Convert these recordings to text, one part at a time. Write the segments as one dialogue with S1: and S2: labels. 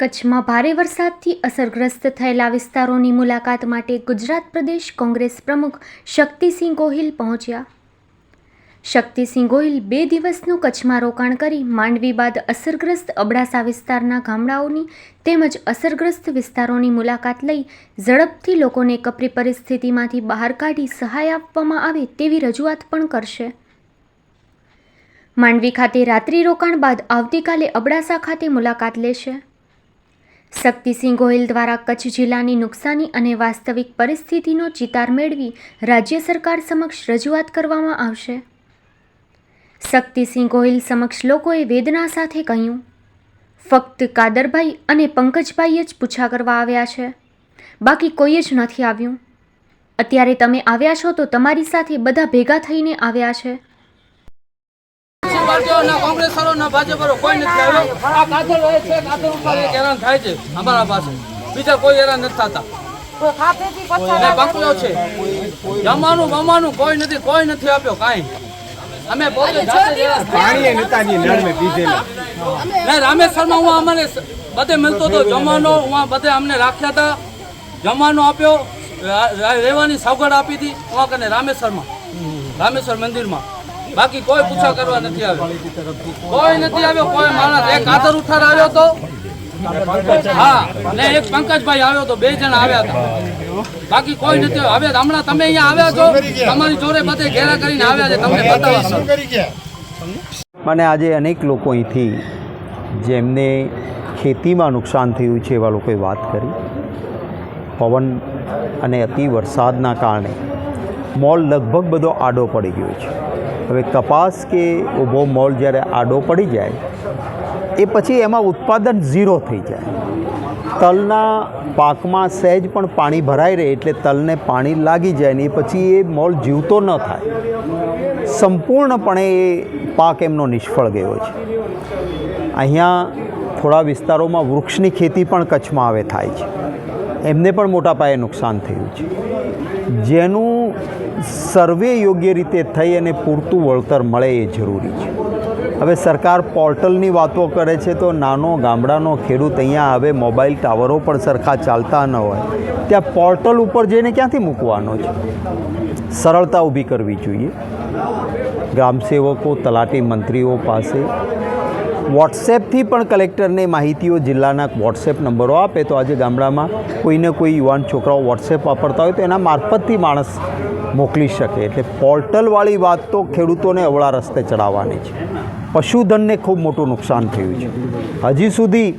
S1: કચ્છમાં ભારે વરસાદથી અસરગ્રસ્ત થયેલા વિસ્તારોની મુલાકાત માટે ગુજરાત પ્રદેશ કોંગ્રેસ પ્રમુખ શક્તિસિંહ ગોહિલ પહોંચ્યા. શક્તિસિંહ ગોહિલ બે દિવસનું કચ્છમાં રોકાણ કરી માંડવી બાદ અસરગ્રસ્ત અબડાસા વિસ્તારના ગામડાઓની તેમજ અસરગ્રસ્ત વિસ્તારોની મુલાકાત લઈ ઝડપથી લોકોને કપરી પરિસ્થિતિમાંથી બહાર કાઢી સહાય આપવામાં આવે તેવી રજૂઆત પણ કરશે. માંડવી ખાતે રાત્રિ રોકાણ બાદ આવતીકાલે અબડાસા ખાતે મુલાકાત લેશે. શક્તિસિંહ ગોહિલ દ્વારા કચ્છ જિલ્લાની નુકસાની અને વાસ્તવિક પરિસ્થિતિનો ચિતાર મેળવી રાજ્ય સરકાર સમક્ષ રજૂઆત કરવામાં આવશે. શક્તિસિંહ ગોહિલ સમક્ષ લોકોએ વેદના સાથે કહ્યું, ફક્ત કાદરભાઈ અને પંકજભાઈ જ પૂછા કરવા આવ્યા છે. બાકી કોઈ જ નથી આવ્યું. અત્યારે તમે આવ્યા છો તો તમારી સાથે બધા ભેગા થઈને આવ્યા છે.
S2: પાર્ટીઓ ના કોંગ્રેસરો ના ભાજપરો કોઈ નથી આવ્યો. આ કાતર હોય છે કાતર ઉપર એક હેરાન થાય છે અમારા પાસે. બીજા કોઈ હેરાન નથી થતા. બંકલો છે. જમવાનું બમવાનું કોઈ નથી કોઈ નથી આપ્યો કાંઈ. અમે રામેશ્વરમાં હું અમને બધે મળતો હતો. જમવાનો હું બધે અમને રાખ્યા હતા. જમવાનો આપ્યો રહેવાની સગવડ આપી હતી. હું કને રામેશ્વરમાં રામેશ્વર મંદિરમાં. બાકી કોઈ પૂછા કરવા નથી આવ્યો. કોઈ નથી આવ્યો કોઈ માણસ. એક આદર ઉઠાર આવ્યો તો? હા ને એક પંકજભાઈ આવ્યો તો બે જણા આવ્યા હતા. બાકી કોઈ નથી હવે હમણાં તમે અહીંયા આવ્યા છો તમારી જોડે બધે ઘેરા કરીને આવ્યા છે. તમને બતાવવા
S3: મને આજે અનેક લોકો અહીંથી જેમને ખેતીમાં નુકસાન થયું છે એવા લોકોએ વાત કરી. પવન અને અતિ વરસાદના કારણે મોલ લગભગ બધો આડો પડી ગયો છે. હવે કપાસ કે ઊભો મોલ જ્યારે આડો પડી જાય, એ પછી એમાં ઉત્પાદન ઝીરો થઈ જાય. તલના પાકમાં સહેજ પણ પાણી ભરાઈ રહે એટલે તલને પાણી લાગી જાય ને એ પછી એ મોલ જીવતો ન થાય. સંપૂર્ણપણે એ પાક એમનો નિષ્ફળ ગયો છે. અહીંયા થોડા વિસ્તારોમાં વૃક્ષની ખેતી પણ કચ્છમાં આવે થાય છે. એમને પણ મોટા પાયે નુકસાન થયું છે. જેનું સર્વે યોગ્ય રીતે થઈ અને પૂરતું વળતર મળે એ જરૂરી છે. હવે સરકાર પોર્ટલની વાતો કરે છે તો નાનો ગામડાનો ખેડૂત અહીંયા હવે મોબાઈલ ટાવરો પણ સરખા ચાલતા ન હોય. ત્યાં પોર્ટલ ઉપર જઈને ક્યાંથી મૂકવાનો છે? સરળતા ઊભી કરવી જોઈએ. ગ્રામસેવકો તલાટી મંત્રીઓ પાસે વોટ્સએપથી પણ કલેક્ટરને માહિતીઓ, જિલ્લાના વોટ્સએપ નંબરો આપે તો આજે ગામડામાં કોઈને કોઈ યુવાન છોકરાઓ વોટ્સએપ વાપરતા હોય તો એના મારફતથી માણસ મોકલી શકે. એટલે પોર્ટલવાળી વાત તો ખેડૂતોને અવળા રસ્તે ચડાવવાની છે. પશુધનને ખૂબ મોટું નુકસાન થયું છે. હજી સુધી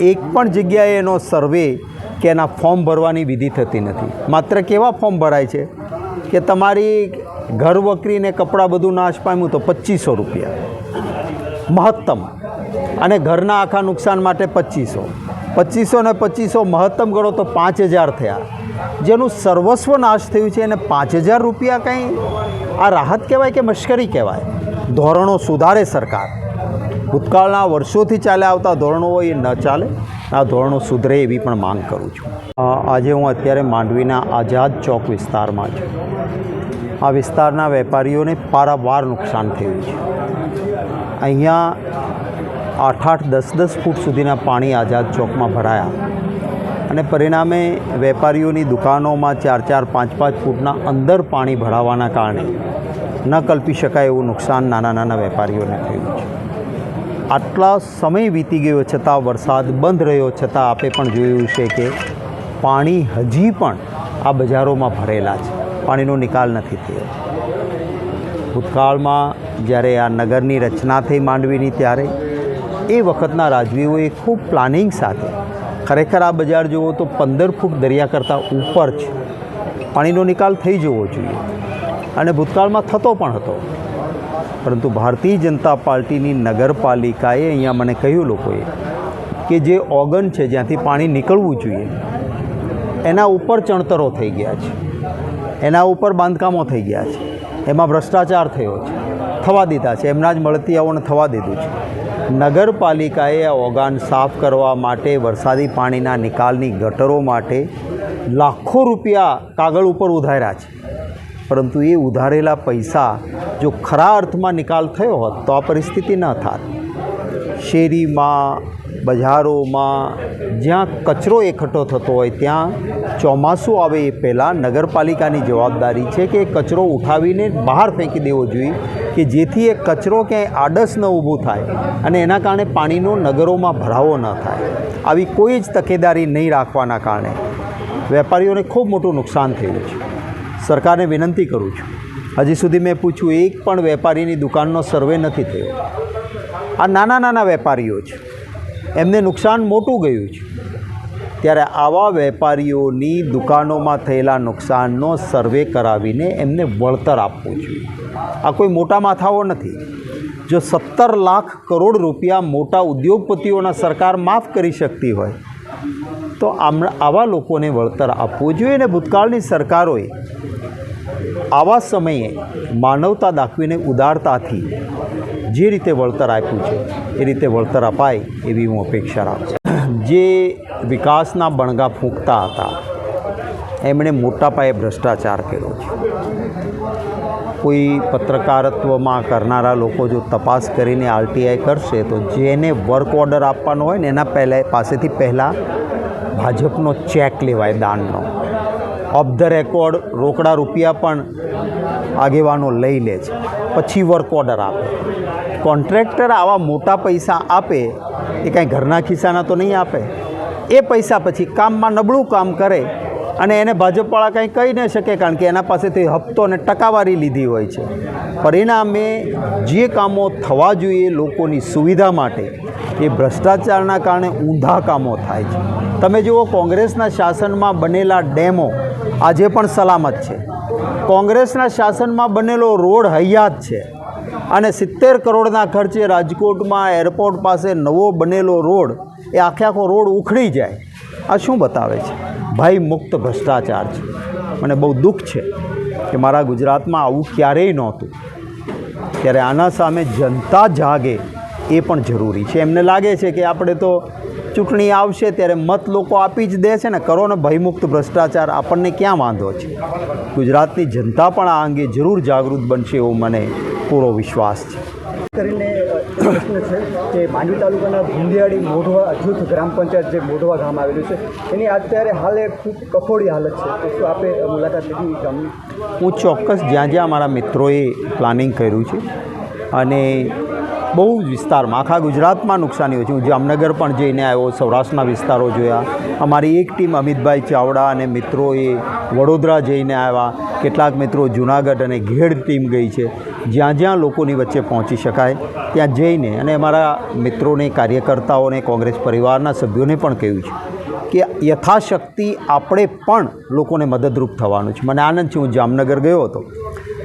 S3: એક પણ જગ્યાએ એનો સર્વે કે એના ફોર્મ ભરવાની વિધિ થતી નથી. માત્ર કેવા ફોર્મ ભરાય છે? કે તમારી ઘર વકરીને કપડાં બધું નાશ પામ્યું તો પચીસો રૂપિયા. મહત્તમ. અને ઘરના આખા નુકસાન માટે પચીસો. પચીસો ને પચીસો મહત્તમ ગણો તો પાંચ હજાર થયા. જેનું સર્વસ્વ નાશ થયું છે એને પાંચ હજાર રૂપિયા કંઈ આ રાહત કહેવાય કે મશ્કરી કહેવાય? ધોરણો સુધારે સરકાર. ભૂતકાળના વર્ષોથી ચાલ્યા આવતા ધોરણો હોય એ ન ચાલે. આ ધોરણો સુધરે એવી પણ માંગ કરું છું. આજે હું અત્યારે માંડવીના આઝાદ ચોક વિસ્તારમાં છું. આ વિસ્તારના વેપારીઓને પારાવાર નુકસાન થયું છે. અહીંયા આઠ આઠ દસ દસ ફૂટ સુધીના પાણી આઝાદ ચોકમાં ભરાયા અને પરિણામે વેપારીઓની દુકાનોમાં ચાર ચાર પાંચ પાંચ ફૂટના અંદર પાણી ભરાવાના કારણે ન કલ્પી શકાય એવું નુકસાન નાના નાના વેપારીઓને થયું છે. આટલા સમય વીતી ગયો છતાં વરસાદ બંધ રહ્યો છતાં આપે પણ જોયું છે કે પાણી હજી પણ આ બજારોમાં ભરેલા છે. પાણીનો નિકાલ નથી થયો. ભૂતકાળમાં જ્યારે આ નગરની રચના થઈ માંડવીની, ત્યારે એ વખતના રાજવીઓએ ખૂબ પ્લાનિંગ સાથે, ખરેખર આ બજાર જુઓ તો પંદર ફૂટ દરિયા કરતાં ઉપર છે. પાણીનો નિકાલ થઈ જવો જોઈએ અને ભૂતકાળમાં થતો પણ હતો. પરંતુ ભારતીય જનતા પાર્ટીની નગરપાલિકાએ અહીંયા મને કહ્યું લોકોએ કે જે ઓગન છે જ્યાંથી પાણી નીકળવું જોઈએ, એના ઉપર ચણતરો થઈ ગયા છે. એના ઉપર બાંધકામો થઈ ગયા છે. એમાં ભ્રષ્ટાચાર થયો છે. થવા દીધા છે. એમના જ મળતી આવોને થવા દીધું છે. નગરપાલિકાએ ઓગાન સાફ કરવા માટે વરસાદી પાણીના નિકાલની ગટરો માટે લાખો રૂપિયા કાગળ ઉપર ઉધાર્યા છે. પરંતુ એ ઉધારેલા પૈસા જો ખરા અર્થમાં નિકાલ થયો હોત તો આ પરિસ્થિતિ ન થાત. શેરીમાં બજારોમાં જ્યાં કચરો એકઠો થતો હોય ત્યાં ચોમાસું આવે એ પહેલાં નગરપાલિકાની જવાબદારી છે કે કચરો ઉઠાવીને બહાર ફેંકી દેવો જોઈએ કે જેથી એ કચરો ક્યાંય આડસ ન ઊભું થાય અને એના કારણે પાણીનો નગરોમાં ભરાવો ન થાય. આવી કોઈ જ તકેદારી નહીં રાખવાના કારણે વેપારીઓને ખૂબ મોટું નુકસાન થયું છે. સરકારને વિનંતી કરું છું. હજી સુધી મેં પૂછ્યું, એક પણ વેપારીની દુકાનનો સર્વે નથી થયો. આ નાના નાના વેપારીઓ છે. એમને નુકસાન મોટું ગયું છે. ત્યારે આવા વેપારીઓની દુકાનોમાં થયેલા નુકસાનનો સર્વે કરાવીને એમને વળતર આપવું જોઈએ આ કોઈ મોટા માથાઓ નથી. જો સત્તર લાખ કરોડ રૂપિયા મોટા ઉદ્યોગપતિઓના સરકાર માફ કરી શકતી હોય, તો આમ આવા લોકોને વળતર આપવું જોઈએ અને ભૂતકાળની સરકારોએ આવા સમયે માનવતા દાખવીને ઉદારતાથી જે રીતે વળતર આપ્યું છે, એ રીતે વળતર અપાય એવી હું અપેક્ષા રાખું છું. જે વિકાસના બણગા ફૂંકતા હતા, એમણે મોટા પાયે ભ્રષ્ટાચાર કર્યો છે કોઈ પત્રકારત્વમાં કરનારા લોકો જો તપાસ કરીને આરટીઆઈ કરશે, તો જેને વર્ક ઓર્ડર આપવાનો હોય ને, એના પહેલાં, પાસેથી પહેલાં ભાજપનો ચેક લેવાય દાનનો ઓફ ધ રેકોર્ડ રોકડા રૂપિયા પણ આગેવાનો લઈ લે છે. પછી વર્ક ઓર્ડર આપે. કોન્ટ્રાક્ટર આવા મોટા પૈસા આપે, એ કાંઈ ઘરના ખિસ્સાના તો નહીં આપે. એ પૈસા પછી કામમાં નબળું કામ કરે અને એને ભાજપવાળા કંઈ કહી ન શકે કારણ કે એના પાસેથી હપ્તો અને ટકાવારી લીધી હોય છે. પરિણામે જે કામો થવા જોઈએ લોકોની સુવિધા માટે, એ ભ્રષ્ટાચારના કારણે ઊંધા કામો થાય છે. તમે જુઓ કોંગ્રેસના શાસનમાં બનેલા ડેમો આજે પણ સલામત છે. કોંગ્રેસના શાસનમાં બનેલો રોડ હયાત છે અને સિત્તેર કરોડના ખર્ચે રાજકોટમાં એરપોર્ટ પાસે નવો બનેલો રોડ, એ આખે આખો રોડ ઉખડી જાય. આ શું બતાવે છે? ભય મુક્ત ભ્રષ્ટાચાર છે. મને બહુ દુઃખ છે કે મારા ગુજરાતમાં આવું ક્યારેય નહોતું. ત્યારે આના સામે જનતા જાગે એ પણ જરૂરી છે. એમને લાગે છે કે આપણે તો ચૂંટણી આવશે ત્યારે મત લોકો આપી જ દે છે ને કરો ને ભયમુક્ત ભ્રષ્ટાચાર આપણને ક્યાં વાંધો છે? ગુજરાતની જનતા પણ આ અંગે જરૂર જાગૃત બનશે એવો મને પૂરો વિશ્વાસ છે.
S4: કરીને પ્રશ્ન છે કે માંડવી તાલુકાના ભૂંડિયાળી મોઢવા જૂથ ગ્રામ પંચાયત જે મોઢવા ગામ આવેલું છે એની અત્યારે હાલ એક ખૂબ કફોડી હાલત છે. તો શું આપે મુલાકાત લીધી ગામની?
S3: હું ચોક્કસ જ્યાં જ્યાં મારા મિત્રોએ પ્લાનિંગ કર્યું છે અને બહુ વિસ્તારમાં, આખા ગુજરાતમાં નુકસાની હોય છે. હું જામનગર પણ જઈને આવ્યો, સૌરાષ્ટ્રના વિસ્તારો જોયા. અમારી એક ટીમ, અમિતભાઈ ચાવડા અને મિત્રોએ વડોદરા જઈને આવ્યા. કેટલાક મિત્રો જુનાગઢ અને ઘેડ ટીમ ગઈ છે. જ્યાં જ્યાં લોકોની વચ્ચે પહોંચી શકાય, ત્યાં જઈને અને અમારા મિત્રોને, કાર્યકર્તાઓને, કોંગ્રેસ પરિવારના સભ્યોને પણ કહ્યું છે કે યથાશક્તિ આપણે પણ લોકોને મદદરૂપ થવાનું છે. મને આનંદ છે, હું જામનગર ગયો હતો.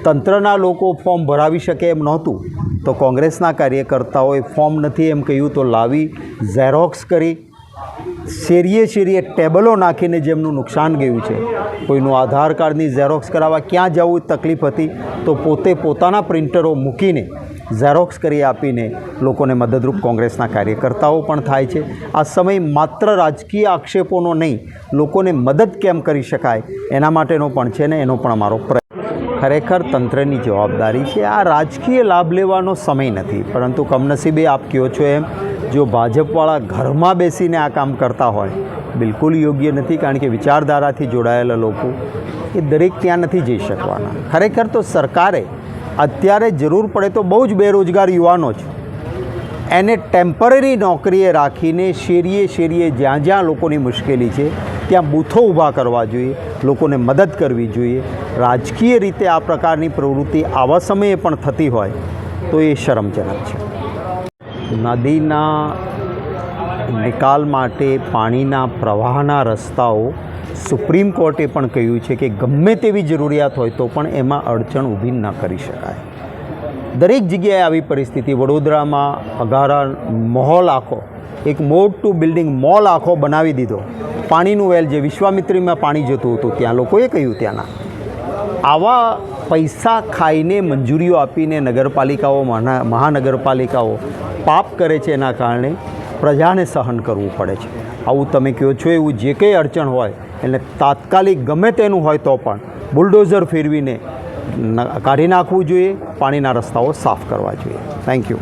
S3: તંત્રના લોકો ફોર્મ ભરાવી શકે એમ નહોતું. તો કોંગ્રેસના કાર્યકર્તાઓએ ફોર્મ નથી એમ કહ્યું તો લાવી ઝેરોક્સ કરી, શેરીએ શેરીએ ટેબલો નાખીને જેમનું નુકસાન ગયું છે. કોઈનું આધાર કાર્ડની ઝેરોક્સ કરાવવા ક્યાં જવું તકલીફ હતી તો પોતે પોતાના પ્રિન્ટરો મૂકીને ઝેરોક્સ કરી આપીને લોકોને મદદરૂપ કોંગ્રેસના કાર્યકર્તાઓ પણ થાય છે. આ સમય માત્ર રાજકીય આક્ષેપોનો નહીં, લોકોને મદદ કેમ કરી શકાય એના માટેનો પણ છે ને એનો પણ અમારો પ્રયત્ન. ખરેખર તંત્રની જવાબદારી છે. આ રાજકીય લાભ લેવાનો સમય નથી. પરંતુ કમનસીબે આપ કહો છો એમ, જો ભાજપવાળા ઘરમાં બેસીને આ કામ કરતા હોય, બિલકુલ યોગ્ય નથી, કારણ કે વિચારધારાથી જોડાયેલા લોકો એ દરેક ત્યાં નથી જઈ શકવાના. ખરેખર તો સરકારે અત્યારે જરૂર પડે તો બહુ જ બેરોજગાર યુવાનો છે એને ટેમ્પરરી નોકરીએ રાખીને શેરીએ શેરીએ જ્યાં જ્યાં લોકોની મુશ્કેલી છે ત્યાં બૂથો ઊભા કરવા જોઈએ, લોકોને મદદ કરવી જોઈએ. રાજકીય રીતે આ પ્રકારની પ્રવૃત્તિ આવા સમયે પણ થતી હોય તો એ શરમજનક છે. નદીના નિકાલ માટે પાણીના પ્રવાહના રસ્તાઓ, સુપ્રીમ કોર્ટે પણ કહ્યું છે કે ગમે તેવી જરૂરિયાત હોય તો પણ એમાં અડચણ ઊભી ન કરી શકાય. દરેક જગ્યાએ આવી પરિસ્થિતિ. વડોદરામાં અઘારા માહોલ આખો, એક મોટું બિલ્ડિંગ મોલ આખો બનાવી દીધો. પાણીનું વેલ જે વિશ્વામિત્રીમાં પાણી જતું હતું, ત્યાં લોકોએ કહ્યું ત્યાંના, આવા પૈસા ખાઈને મંજૂરીઓ આપીને નગરપાલિકાઓ મહાનગરપાલિકાઓ પાપ કરે છે એના કારણે પ્રજાને સહન કરવું પડે છે. આવું તમે કહો છો, એવું જે કંઈ અડચણ હોય, એટલે તાત્કાલિક ગમે તેનું હોય તો પણ બુલડોઝર ફેરવીને કાઢી નાખવું જોઈએ, પાણીના રસ્તાઓ સાફ કરવા જોઈએ. Thank you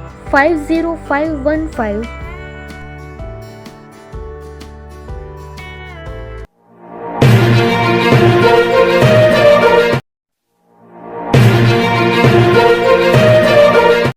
S1: five zero five one five